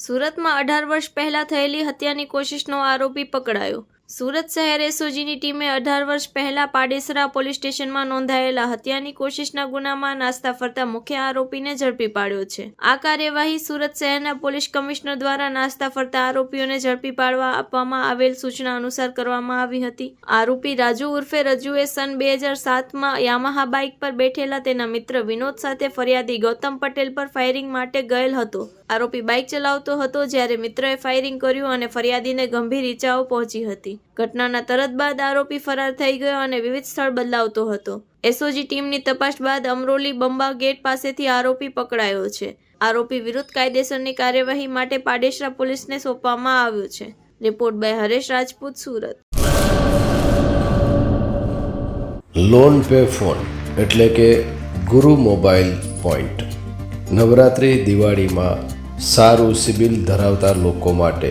સુરતમાં અઢાર વર્ષ પહેલા થયેલી હત્યાની કોશિશનો આરોપી પકડાયો. સુરત શહેર એસઓજીની ટીમે અઢાર વર્ષ પહેલા પાડેસરા પોલીસ સ્ટેશનમાં નોંધાયેલા હત્યાની કોશિશના ગુનામાં નાસ્તા ફરતા મુખ્ય આરોપીને ઝડપી પાડ્યો છે. આ કાર્યવાહી સુરત શહેરના પોલીસ કમિશનર દ્વારા નાસ્તા ફરતા આરોપીઓને ઝડપી પાડવા આપવામાં આવેલ સૂચના અનુસાર કરવામાં આવી હતી. આરોપી રાજુ ઉર્ફે રજુએ સન બે હજાર સાતમાં યામાહા બાઇક પર બેઠેલા તેના મિત્ર વિનોદ સાથે ફરિયાદી ગૌતમ પટેલ પર ફાયરિંગ માટે ગયેલ હતો. આરોપી બાઇક ચલાવતો હતો જ્યારે મિત્રએ ફાયરિંગ કર્યું અને ફરિયાદીને ગંભીર ઈજાઓ પહોંચી હતી. ઘટનાના તરત બાદ આરોપી ફરાર થઈ ગયો અને વિવિધ સ્થળ બદલાવતો હતો. એસઓજી ટીમની તપાસ બાદ અમરોલી બંબા ગેટ પાસેથી આરોપી પકડાયો છે. આરોપી વિરુદ્ધ કાયદેસરની કાર્યવાહી માટે પાડેસરા પોલીસને સોંપવામાં આવ્યો છે. Report by Haresh Rajput, Surat. Loan pay phone એટલે કે ગુરુ મોબાઈલ પોઈન્ટ. નવરાત્રિ દિવાળીમાં સારું સિબિલ ધરાવતા લોકો માટે